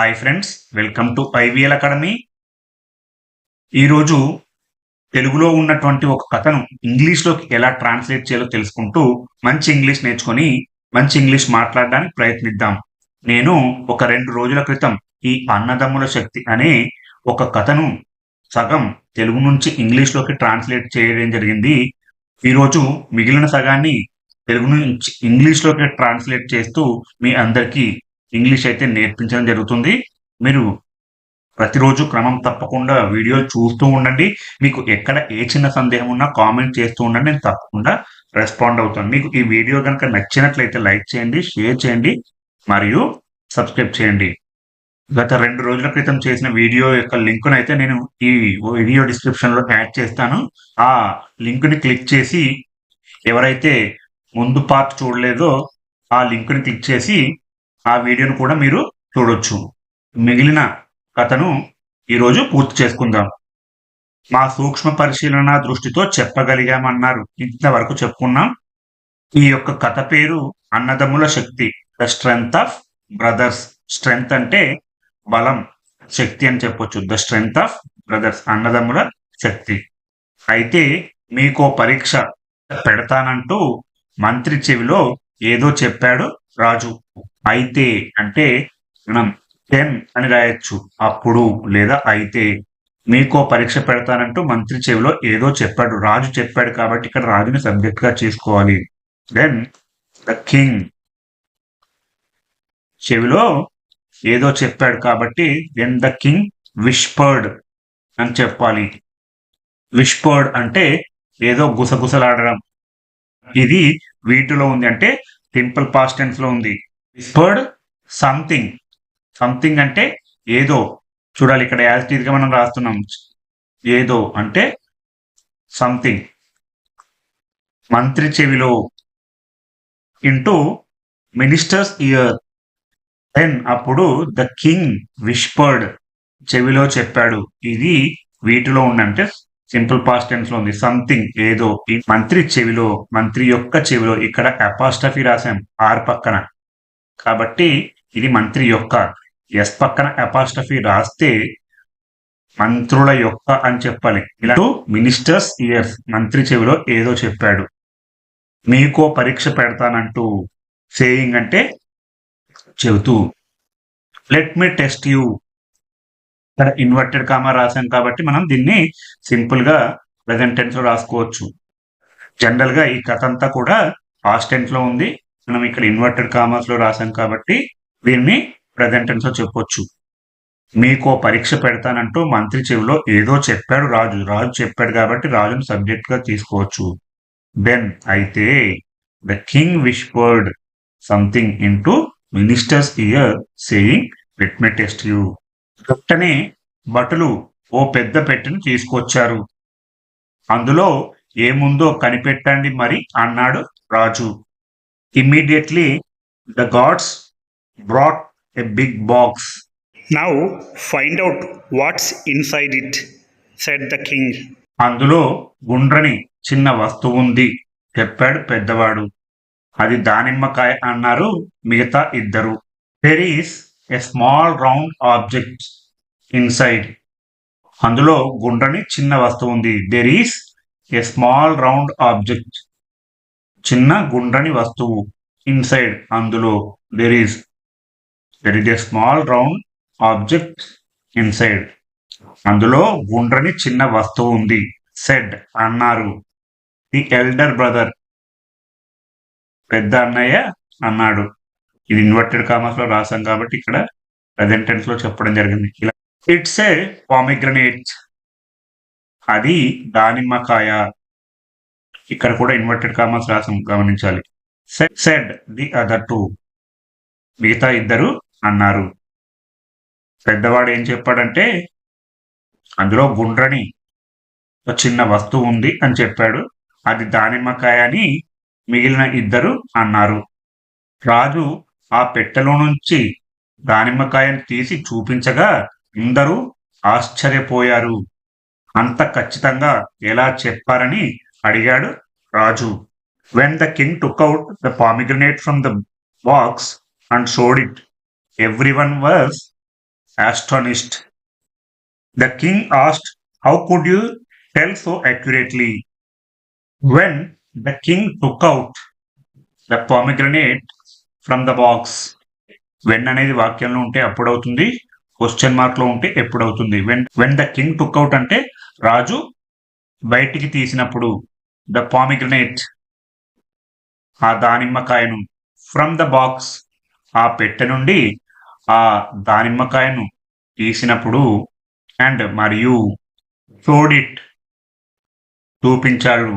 Hi friends welcome to IVL academy ఈరోజు తెలుగులో ఉన్నటువంటి ఒక కథను ఇంగ్లీష్లోకి ఎలా ట్రాన్స్లేట్ చేయాలో తెలుసుకుంటూ మంచి ఇంగ్లీష్ నేర్చుకొని మంచి ఇంగ్లీష్ మాట్లాడడానికి ప్రయత్నిద్దాం. నేను ఒక రెండు రోజుల క్రితం ఈ అన్నదమ్ముల శక్తి అనే ఒక కథను సగం తెలుగు నుంచి ఇంగ్లీష్లోకి ట్రాన్స్లేట్ చేయడం జరిగింది. ఈరోజు మిగిలిన సగాన్ని తెలుగు నుంచి ఇంగ్లీష్లోకి ట్రాన్స్లేట్ చేస్తూ మీ అందరికీ ఇంగ్లీష్ అయితే నేర్పించడం జరుగుతుంది. మీరు ప్రతిరోజు క్రమం తప్పకుండా వీడియోలు చూస్తూ ఉండండి. మీకు ఎక్కడ ఏ చిన్న సందేహం ఉన్నా కామెంట్ చేస్తూ ఉండండి. నేను తప్పకుండా రెస్పాండ్ అవుతాను. మీకు ఈ వీడియో కనుక నచ్చినట్లయితే లైక్ చేయండి షేర్ చేయండి మరియు సబ్స్క్రైబ్ చేయండి. గత రెండు రోజుల క్రితం చేసిన వీడియో యొక్క లింకును అయితే నేను ఈ వీడియో డిస్క్రిప్షన్లో యాడ్ చేస్తాను. ఆ లింక్ని క్లిక్ చేసి ఎవరైతే ముందు పార్ట్ చూడలేదో ఆ లింక్ని క్లిక్ చేసి ఆ వీడియోను కూడా మీరు చూడొచ్చు. మిగిలిన కథను ఈరోజు పూర్తి చేసుకుందాం. మా సూక్ష్మ పరిశీలన దృష్టితో చెప్పగలిగామన్నారు. ఇంతవరకు చెప్పుకున్నాం. ఈ యొక్క కథ పేరు అన్నదమ్ముల శక్తి the strength of brothers. Strength అంటే బలం శక్తి అని చెప్పొచ్చు. ద స్ట్రెంగ్త్ ఆఫ్ బ్రదర్స్ అన్నదమ్ముల శక్తి. అయితే మీకో పరీక్ష పెడతానంటూ మంత్రి చెవిలో ఏదో చెప్పాడు రాజు. అయితే అంటే మనం టెన్ అని రాయొచ్చు. అప్పుడు లేదా అయితే. మీకో పరీక్ష పెడతానంటూ మంత్రి చెవిలో ఏదో చెప్పాడు. రాజు చెప్పాడు కాబట్టి ఇక్కడ రాజుని సబ్జెక్ట్గా చేసుకోవాలి. దెన్ ద కింగ్ చెవిలో ఏదో చెప్పాడు కాబట్టి దెన్ ద కింగ్ విష్పర్డ్ అని చెప్పాలి. విష్పర్డ్ అంటే ఏదో గుసగుసలాడడం. ఇది వీటిలో ఉంది అంటే సింపుల్ పాస్ట్ టెన్స్లో ఉంది. విస్పర్డ్ సంథింగ్ సంథింగ్ అంటే ఏదో. చూడాలి ఇక్కడ యాజ్గా మనం రాస్తున్నాం. ఏదో అంటే సంథింగ్ మంత్రి చెవిలో ఇంటూ మినిస్టర్స్ ఇయర్ దెన్ అప్పుడు ద కింగ్ విష్పర్డ్ చెవిలో చెప్పాడు. ఇది వీటిలో ఉందంటే సింపుల్ పాస్ట్ టెన్స్లో ఉంది. సంథింగ్ ఏదో. ఈ మంత్రి చెవిలో మంత్రి యొక్క చెవిలో ఇక్కడ అపాస్టఫీ రాసాం ఆర్ పక్కన. కాబట్టి ఇది మంత్రి యొక్క ఎస్ పక్కన అపాస్ట్రఫీ రాస్తే మంత్రుల యొక్క అని చెప్పాలి. ఇలా మినిస్టర్స్ ఇయర్స్ మంత్రి చెవిలో ఏదో చెప్పాడు. మీకో పరీక్ష పెడతానంటూ సేయింగ్ అంటే చెబుతూ లెట్ మీ టెస్ట్ యూ ఇక్కడ ఇన్వర్టెడ్ కామా రాసాం కాబట్టి మనం దీన్ని సింపుల్గా ప్రజెంట్ టెన్స్లో రాసుకోవచ్చు. జనరల్గా ఈ కథ అంతా కూడా పాస్ట్ టెన్స్లో ఉంది. మనం ఇక్కడ ఇన్వర్టెడ్ కామర్స్లో రాసాం కాబట్టి దీన్ని ప్రజెంటెన్స్లో చెప్పొచ్చు. మీకు పరీక్ష పెడతానంటూ మంత్రి చెవిలో ఏదో చెప్పాడు రాజు. రాజు చెప్పాడు కాబట్టి రాజును సబ్జెక్ట్గా తీసుకోవచ్చు. దెన్ అయితే the king whispered something into minister's ear saying let me test you వెంటనే భటులు ఓ పెద్ద పెట్టెను తీసుకొచ్చారు. అందులో ఏముందో కనిపెట్టండి మరి అన్నాడు రాజు. Immediately the guards brought a big box Now find out what's inside it, said the king. అందులో గుండ్రని చిన్న వస్తువు ఉంది చెప్పాడు పెద్దవాడు. అది దానిమ్మకాయ అన్నారు మిగతా ఇద్దరు. There is a small round object inside అందులో గుండ్రని చిన్న వస్తువు ఉంది. There is a small round object చిన్న గుండ్రని వస్తువు ఇన్సైడ్ అందులో there is there is a small round object inside అందులో గుండ్రని చిన్న వస్తువు ఉంది. సెడ్ అన్నారు. ది ఎల్డర్ బ్రదర్ పెద్ద అన్నయ్య అన్నాడు. ఇది ఇన్వర్టెడ్ కామర్స్లో రాసాం కాబట్టి ఇక్కడ ప్రజెంట్ టెన్స్లో చెప్పడం జరిగింది. ఇలా ఇట్స్ ఏ పామిగ్రనేట్ అది దానిమ్మకాయ. ఇక్కడ కూడా ఇన్వర్టెడ్ కామాస్ రాసం గమనించాలి. సెడ్ ది అదర్ టూ మిగతా ఇద్దరు అన్నారు. పెద్దవాడు ఏం చెప్పాడంటే అందులో గుండ్రని ఒక చిన్న వస్తువు ఉంది అని చెప్పాడు. అది దానిమ్మకాయ అని మిగిలిన ఇద్దరు అన్నారు. రాజు ఆ పెట్టెలో నుంచి దానిమ్మకాయను తీసి చూపించగా అందరూ ఆశ్చర్యపోయారు. అంత ఖచ్చితంగా ఎలా చెప్పారని అడిగాడు రాజు. When the king took out the pomegranate from the box and showed it everyone was astonished the king asked how could you tell so accurately when the king took the pomegranate from the box when అనేది వాక్యంలో ఉంటే అప్పుడు అవుతుంది question మార్క్లో ఉంటే ఎప్పుడు అవుతుంది when when the king took out అంటే రాజు బయటికి తీసినప్పుడు. The pomegranate. ఆ దానిమ్మకాయను ఫ్రమ్ ద బాక్స్ ఆ పెట్టె నుండి ఆ దానిమ్మకాయను తీసినప్పుడు అండ్ మరియు షోడ్ ఇట్ చూపించాడు.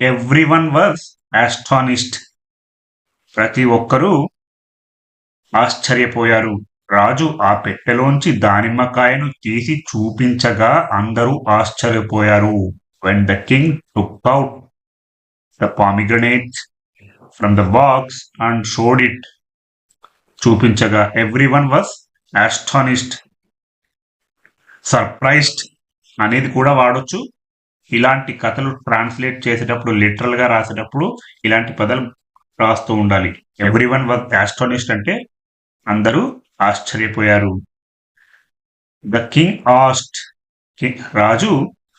ఎవ్రీ వన్ వాజ్ ఆస్టానిస్ట్ ప్రతి ఒక్కరూ ఆశ్చర్యపోయారు. రాజు ఆ పెట్టెలోంచి దానిమ్మకాయను తీసి చూపించగా అందరూ ఆశ్చర్యపోయారు. When the king took out the pomegranate from the box and showed it చూపించగా everyone was astonished surprised అనేది కూడా వాడొచ్చు. ఇలాంటి కథలు ట్రాన్స్లేట్ చేసేటప్పుడు లిటరల్గా రాసేటప్పుడు ఇలాంటి పదాలు రాస్తూ ఉండాలి. ఎవ్రీ వన్ వాజ్ ఆస్టానిస్ట్ అంటే అందరూ ఆశ్చర్యపోయారు. ద కింగ్ ఆస్ట్ రాజు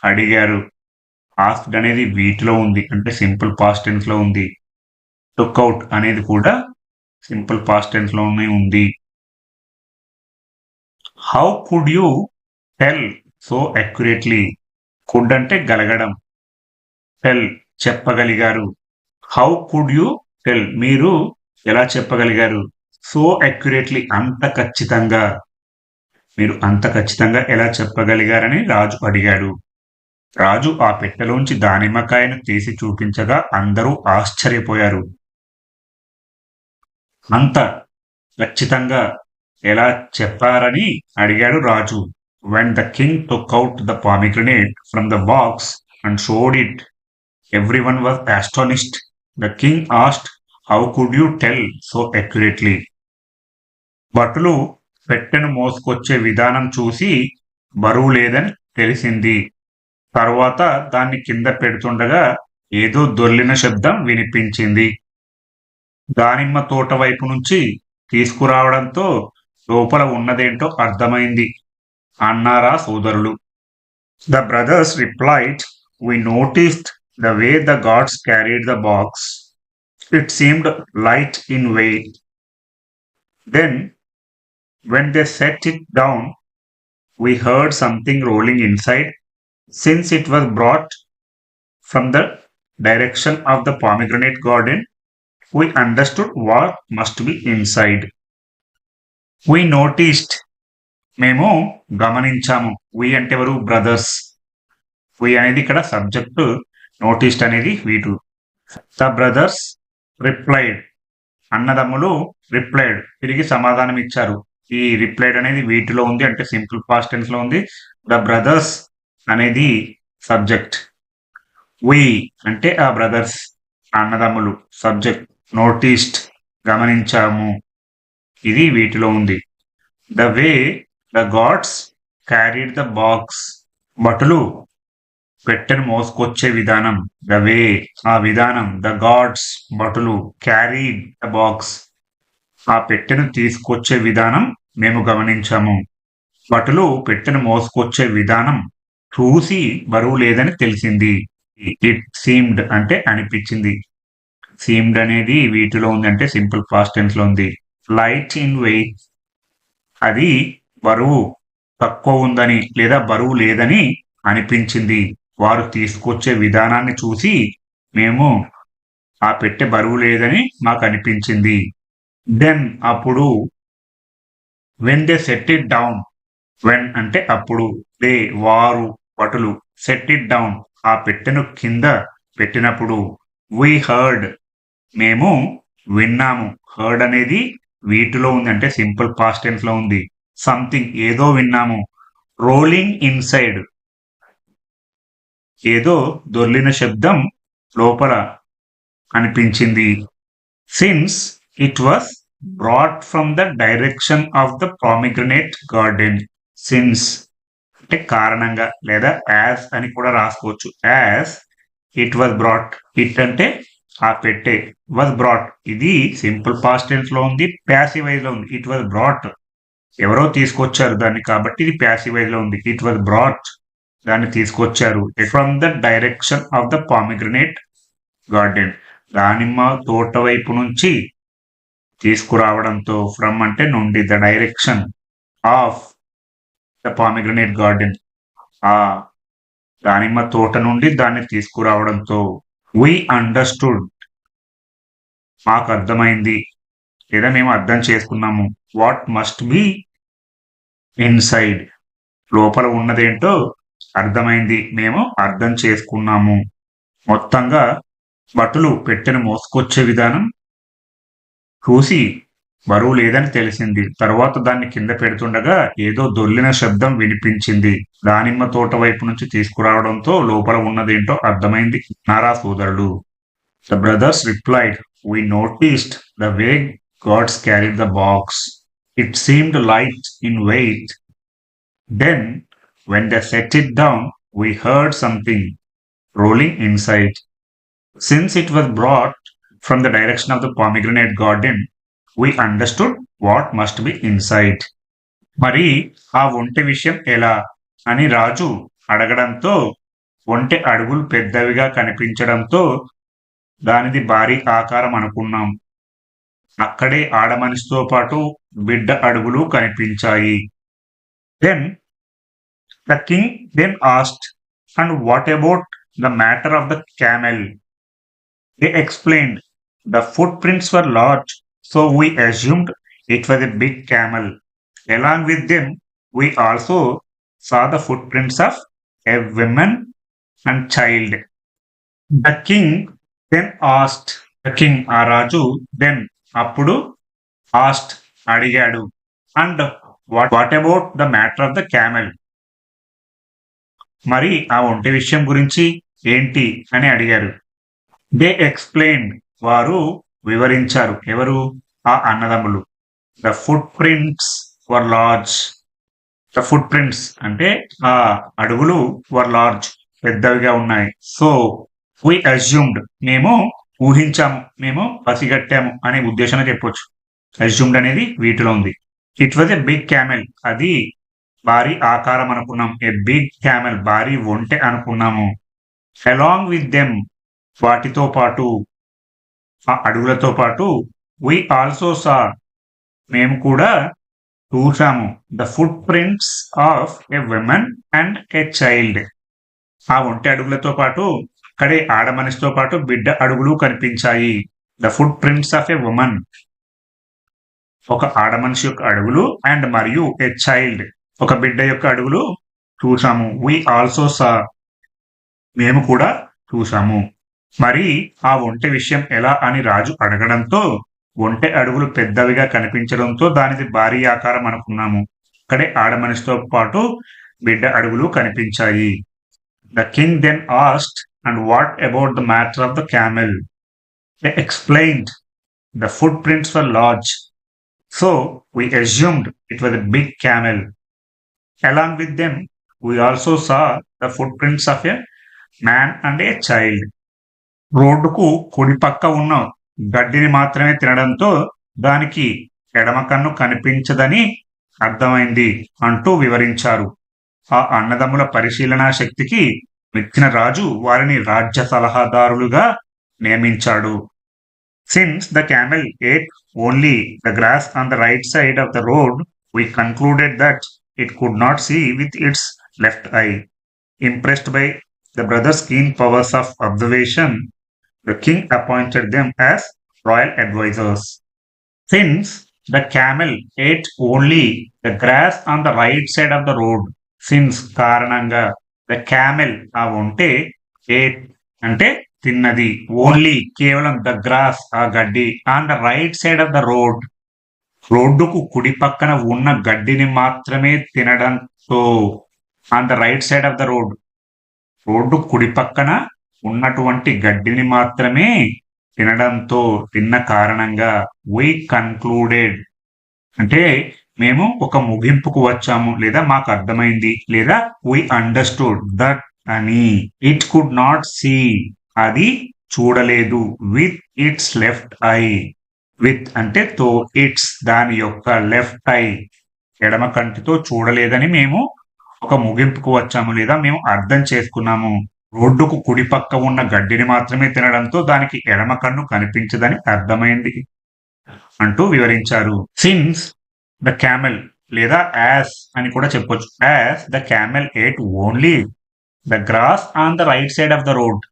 అడిగారు ఆస్క్డ్ అనేది వీటిలో ఉంది. అంటే సింపుల్ పాస్ట్లో ఉంది. టుక్ అవుట్ అనేది కూడా సింపుల్ పాస్ట్లోనే ఉంది. How could you tell so accurately could అంటే గలగడం. టెల్ చెప్పగలిగారు. హౌ కుడ్ యూ టెల్ మీరు ఎలా చెప్పగలిగారు? సో అక్యురేట్లీ అంత ఖచ్చితంగా. మీరు అంత ఖచ్చితంగా ఎలా చెప్పగలిగారని రాజు అడిగాడు. రాజు ఆ పెట్టెలోంచి దానిమ్మకాయను తీసి చూపించగా అందరూ ఆశ్చర్యపోయారు. అంత ఖచ్చితంగా ఎలా చెప్పారని అడిగాడు రాజు. When the king took out the pomegranate from the box and showed it everyone was astonished the king asked how could you tell so accurately భటులు పెట్టెను మోసుకొచ్చే విధానం చూసి బరువు లేదని తెలిసింది. తర్వాత దాన్ని కింద పెడుతుండగా ఏదో దొర్లిన శబ్దం వినిపించింది. దానిమ్మ తోట వైపు నుంచి తీసుకురావడంతో లోపల ఉన్నదేంటో అర్థమైంది. అన్నారా సోదరులు. The brothers replied we noticed the way the guards carried the box it seemed light in way then when they set it down, we heard something rolling inside. Since it was brought from the direction of the pomegranate garden, we understood what must be inside. We noticed, మేము గమనించాము వి అంటే ఎవరు? Brothers వి అనేది ఇక్కడ subject నోటీస్ట్ అనేది వీటు. The brothers replied అన్నదమ్ములు replied తిరిగి సమాధానం ఇచ్చారు. ఈ రిప్లైడ్ అనేది వీటిలో ఉంది అంటే సింపుల్ పాస్ట్ టెన్స్లో ఉంది. ద బ్రదర్స్ అనేది సబ్జెక్ట్. వి అంటే ఆ బ్రదర్స్ అన్నదమ్ములు సబ్జెక్ట్ నోటీస్డ్ గమనించాము. ఇది వీటిలో ఉంది. The way the guards carried the box భటులు పెట్టెను మోసుకొచ్చే విధానం. ద వే ఆ విధానం ద గాడ్స్ భటులు క్యారీడ్ ద బాక్స్ ఆ పెట్టెను తీసుకొచ్చే విధానం మేము గమనించాము. భటులు పెట్టెను మోసుకొచ్చే విధానం చూసి బరువు లేదని తెలిసింది. ఇట్ సీమ్డ్ అంటే అనిపించింది. సీమ్డ్ అనేది వీటిలో ఉందంటే సింపుల్ పాస్ట్ టెన్స్లో ఉంది. లైట్ ఇన్ వెయిట్ అది బరువు తక్కువ ఉందని లేదా బరువు లేదని అనిపించింది. వారు తీసుకొచ్చే విధానాన్ని చూసి మేము ఆ పెట్టె బరువు లేదని మాకు అనిపించింది. దెన్ అప్పుడు when they set it down when అంటే అప్పుడు దే వారు భటులు సెట్ ఇట్ డౌన్ ఆ పెట్టెను కింద పెట్టినప్పుడు వి హర్డ్ మేము విన్నాము. హర్డ్ అనేది వీటిలో ఉంది అంటే సింపుల్ పాస్ట్ టెన్స్లో ఉంది. సంథింగ్ ఏదో విన్నాము. రోలింగ్ ఇన్సైడ్ ఏదో దొర్లిన శబ్దం లోపల అనిపించింది. Since it was brought from the direction of the pomegranate garden since అంటే కారణంగా లేదా యాజ్ అని కూడా రాసుకోవచ్చు. As it was brought it అంటే ఆ పెట్టే వాజ్ బ్రాట్ ఇది సింపుల్ పాస్ట్ టెన్స్లో ఉంది ప్యాసివైజ్లో ఉంది. ఇట్ వాజ్ బ్రాట్ ఎవరో తీసుకొచ్చారు దాన్ని కాబట్టి ఇది ప్యాసివైజ్లో ఉంది. ఇట్ వాజ్ బ్రాట్ దాన్ని తీసుకొచ్చారు. From the direction of the pomegranate garden దానిమ్మ తోట వైపు నుంచి తీసుకురావడంతో ఫ్రమ్ అంటే నుండి. The direction of pomegranate garden ఆ దానిమ్మ తోట నుండి దాన్ని తీసుకురావడంతో వి అండర్స్టూడ్ మాకు అర్థమైంది. లేదా మేము అర్థం చేసుకున్నాము. వాట్ మస్ట్ బి ఇన్సైడ్ లోపల ఉన్నదేంటో అర్థమైంది. మేము అర్థం చేసుకున్నాము. మొత్తంగా బట్టలు పెట్టెను మోసుకొచ్చే విధానం చూసి బరువు లేదని తెలిసింది. తర్వాత దాన్ని కింద పెడుతుండగా ఏదో దొల్లిన శబ్దం వినిపించింది. దానిమ్మ తోట వైపు నుంచి తీసుకురావడంతో లోపల ఉన్నదేంటో అర్థమైంది. నారా సోదరుడు the brothers replied we noticed the way guards carry the box it seemed light in weight then when the set it down we heard something rolling inside. Since it was brought from the direction of the pomegranate garden we understood what must be inside మరి ఆ ఒంటె విషయం ఎలా? అని రాజు అడగడంతో ఒంటె అడుగులు పెద్దవిగా కనిపించడంతో దానిది భారీ ఆకారం అనుకున్నాం. అక్కడే ఆడమనిషితో పాటు బిడ్డ అడుగులు కనిపించాయి. Then the king then asked and what about the matter of the camel they explain the footprints were large so we assumed it was a big camel. Along with them, we also saw the footprints of a woman and child. The king then asked, the king Araju then అప్పుడు asked అడిగాడు and what, what about the matter of the camel? మరి ఆ ఒంటి విషయం గురించి ఏంటి అని అడిగారు దే ఎక్స్ప్లెయిన్ వారు వివరించారు. ఎవరు? ఆ అన్నదమ్ములు. The footprints were large the footprints అంటే ఆ అడుగులు వర్ లార్జ్ పెద్దవిగా ఉన్నాయి. సో వి అజ్యూమ్డ్ మేము ఊహించాము మేము పసిగట్టాము అనే ఉద్దేశంగా చెప్పొచ్చు. అజ్యూమ్డ్ అనేది వీటిలో ఉంది. It was a big camel అది భారీ ఆకారం అనుకున్నాం. ఏ బిగ్ క్యామెల్ భారీ ఒంటె అనుకున్నాము. అలాంగ్ విత్ దెమ్ వాటితో పాటు ఆ అడుగులతో పాటు వి ఆల్సో సా మేము కూడా చూసాము the footprints of a women and a child ఆ ఒంటి అడుగులతో పాటు అక్కడే ఆడ మనిషితో పాటు బిడ్డ అడుగులు కనిపించాయి. The footprints of a woman ఒక ఆడ మనిషి యొక్క అడుగులు అండ్ మరియు ఎ చైల్డ్ ఒక బిడ్డ యొక్క అడుగులు చూసాము వి ఆల్సో సా మేము కూడా చూసాము మరి ఆ ఒంటె విషయం ఎలా అని రాజు అడగడంతో ఒంటె అడుగులు పెద్దవిగా కనిపించడంతో దానిది భారీ ఆకారం అనుకున్నాము. అక్కడే ఆడమనిషితో పాటు బిడ్డ అడుగులు కనిపించాయి. The king then asked and what about the matter of the camel explained the footprints for large so we assumed it was a big camel Along with we also saw the footprints of a man and a child రోడ్డుకు కుడి పక్క ఉన్న గడ్డిని మాత్రమే తినడంతో దానికి ఎడమ కన్ను కనిపించదని అర్థమైంది అంటూ వివరించారు. ఆ అన్నదమ్ముల పరిశీలనా శక్తికి మెచ్చిన రాజు వారిని రాజ్య సలహాదారులుగా నియమించాడు. Since the camel ate only the grass on the right side of the road we concluded that it could not see with its left eye impressed by the brothers keen powers of observation the king appointed them as royal advisors. Since the camel ate only the grass on the right side of the road, since కారణంగా the camel ఆ ఉంటే ate అంటే తిన్నది only కేవలం the grass ఆ గడ్డి on the right side of the road రోడ్డుకు కుడి పక్కన ఉన్న గడ్డిని మాత్రమే తినడంతో on the right side of the road road కుడి పక్కన ఉన్నటువంటి గడ్డిని మాత్రమే తినడంతో తిన్న కారణంగా వి కన్క్లూడెడ్ అంటే మేము ఒక ముగింపుకు వచ్చాము లేదా మాకు అర్థమైంది లేదా వి అండర్స్టూడ్ దట్ అని. ఇట్ కుడ్ నాట్ సీ అది చూడలేదు. With its left eye with అంటే తో ఇట్స్ దాని యొక్క లెఫ్ట్ ఐ ఎడమ కంటితో చూడలేదని మేము ఒక ముగింపుకు వచ్చాము లేదా మేము అర్థం చేసుకున్నాము. రోడ్డుకు కుడి పక్క ఉన్న గడ్డిని మాత్రమే తినడంతో దానికి ఎడమ కన్ను కనిపించదని అర్థమైంది అంటూ వివరించారు. సిన్స్ ద క్యామెల్ లేదా యాస్ అని కూడా చెప్పొచ్చు. As the camel ate only the grass on the right side of the road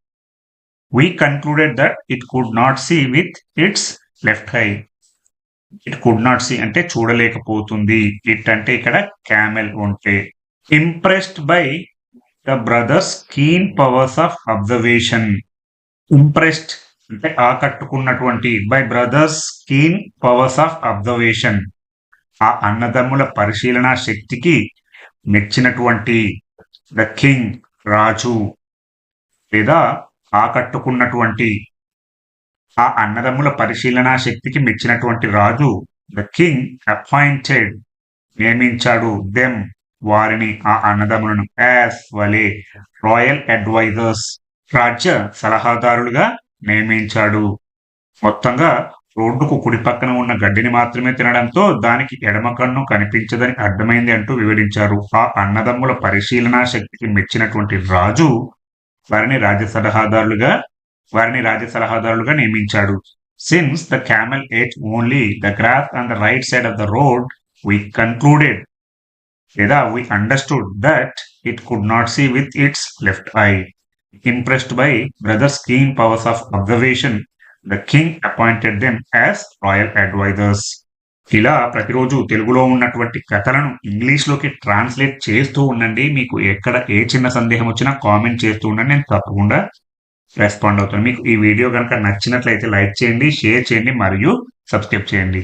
we concluded that it could not see with its left eye it could not see అంటే చూడలేకపోతుంది. It అంటే ఇక్కడ camel ఉంటే. Impressed by the brothers keen powers of observation impressed అంటే ఆకట్టుకున్నటువంటి by brothers keen powers of observation ఆ అన్నదమ్ముల పరిశీలన శక్తికి మెచ్చినటువంటి ద కింగ్ రాజు లేదా ఆకట్టుకున్నటువంటి ఆ అన్నదమ్ముల పరిశీలన శక్తికి మెచ్చినటువంటి రాజు ద కింగ్ అపాయింటెడ్ నియమించాడు దెమ్ వారిని ఆ అన్నదమ్ములను. యాస్ వలే రాయల్ అడ్వైజర్స్ రాజ్య సలహాదారులుగా నియమించాడు. మొత్తంగా రోడ్డుకు కుడి పక్కన ఉన్న గడ్డిని మాత్రమే తినడంతో దానికి ఎడమ కన్ను కనిపించదని అర్థమైంది అంటూ వివరించారు. ఆ అన్నదమ్ముల పరిశీలనా శక్తికి మెచ్చినటువంటి రాజు వారిని రాజ్య సలహాదారులుగా వారిని రాజ్య సలహాదారులుగా నియమించాడు. Since the camel ate only the grass on the right side of the road we concluded లేదా we understood that it could not see with its left eye impressed by brothers keen powers of observation the king appointed them as royal advisers ఇలా ప్రతిరోజు తెలుగులో ఉన్నటువంటి కథలను ఇంగ్లీష్లోకి translate చేస్తూ ఉండండి. మీకు ఎక్కడ ఏ చిన్న సందేహం వచ్చినా కామెంట్ చేస్తూ ఉండండి. నేను తప్పకుండా రెస్పాండ్ అవుతాను. మీకు ఈ వీడియో కనుక నచ్చినట్లయితే లైక్ చేయండి షేర్ చేయండి మరియు సబ్స్క్రైబ్ చేయండి.